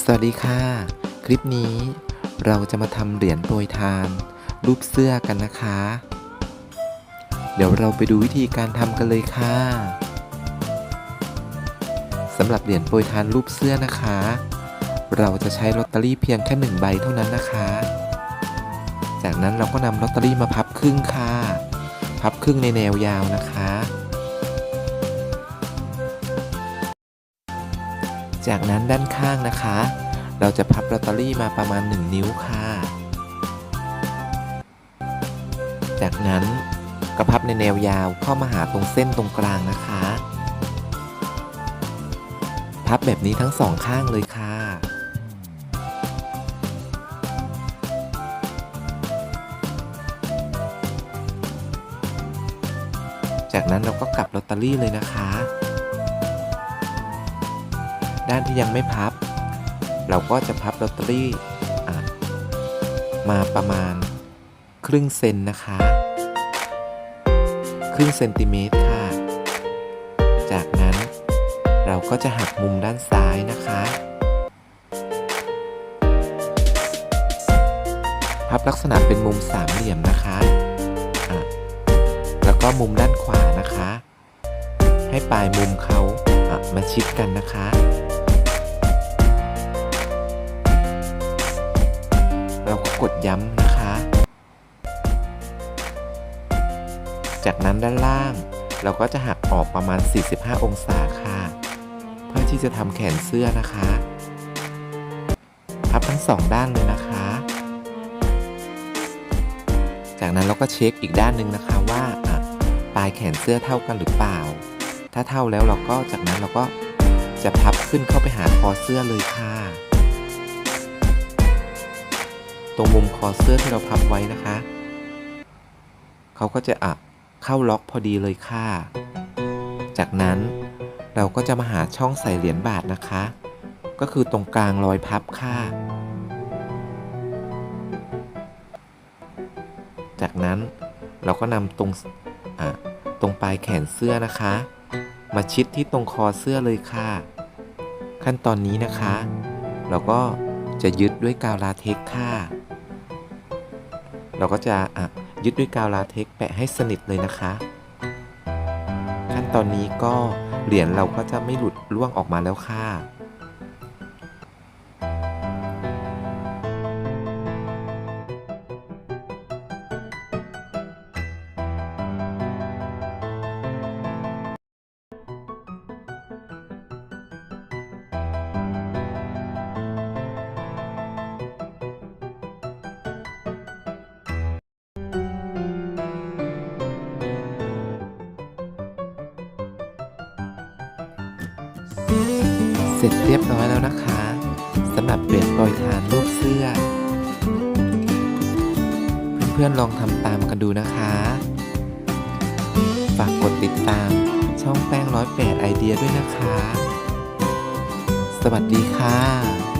สวัสดีค่ะ คลิปนี้เราจะมาทำเหรียญโปรยทาน รูปเสื้อกันนะคะ เดี๋ยวเราไปดูวิธีการทำกันเลยค่ะสำหรับเหรียญโปรยทานรูปเสื้อนะคะ เราจะใช้ลอตเตอรี่เพียงแค่หนึ่งใบเท่านั้นนะคะ จากนั้นเราก็นำลอตเตอรี่มาพับครึ่งค่ะ พับครึ่งในแนวยาวนะคะ จากนั้นด้านข้างนะคะ เราจะพับลอตเตอรี่มาประมาณ 1 นิ้วค่ะ จากนั้นก็พับในแนวยาวเข้ามาหาตรงเส้นตรงกลางนะคะ พับแบบนี้ทั้งสองข้างเลยค่ะจากนั้นเราก็กลับลอตเตอรี่เลยนะคะ ด้านที่ยังไม่พับ เราก็จะพับลอตเตอรี่มาประมาณครึ่งเซนนะคะ ครึ่งเซนติเมตรค่ะ จากนั้นเราก็จะหักมุมด้านซ้ายนะคะ พับลักษณะเป็นมุมสามเหลี่ยมนะคะะแล้วก็มุมด้านขวานะคะ ให้ปลายมุมเขามาชิดกันนะคะ เราก็กดย้ำนะคะ จากนั้นด้านล่าง เราก็จะหักออกประมาณ 45 องศาค่ะ เพื่อที่จะทำแขนเสื้อนะคะ พับทั้งสองด้านเลยนะคะ จากนั้นเราก็เช็คอีกด้านหนึ่งนะคะว่าปลายแขนเสื้อเท่ากันหรือเปล่า ถ้าเท่าแล้วเราก็จากนั้นเราก็จะพับขึ้นเข้าไปหาคอเสื้อเลยค่ะ ตรงมุมคอเสื้อที่เราพับไว้นะคะ เขาก็จะอะเข้าล็อกพอดีเลยค่ะ จากนั้นเราก็จะมาหาช่องใส่เหรียญบาทนะคะ ก็คือตรงกลางรอยพับค่ะ จากนั้นเราก็นำตรงอะตรงปลายแขนเสื้อนะคะ มาชิดที่ตรงคอเสื้อเลยค่ะ ขั้นตอนนี้นะคะ เราก็ จะยึดด้วยกาวลาเท็กค่ะ เราก็จะอะยึดด้วยกาวลาเท็กแปะให้สนิทเลยนะคะ ขั้นตอนนี้ก็เหรียญเราก็จะไม่หลุดล่วงออกมาแล้วค่ะ เสร็จเรียบร้อยแล้วนะคะสำหรับเหรียญโปรยทานรูปเสื้อ เพื่อนๆลองทำตามกันดูนะคะ ฝากกดติดตามช่องแป้งร้อยแปดไอเดียด้วยนะคะ สวัสดีค่ะ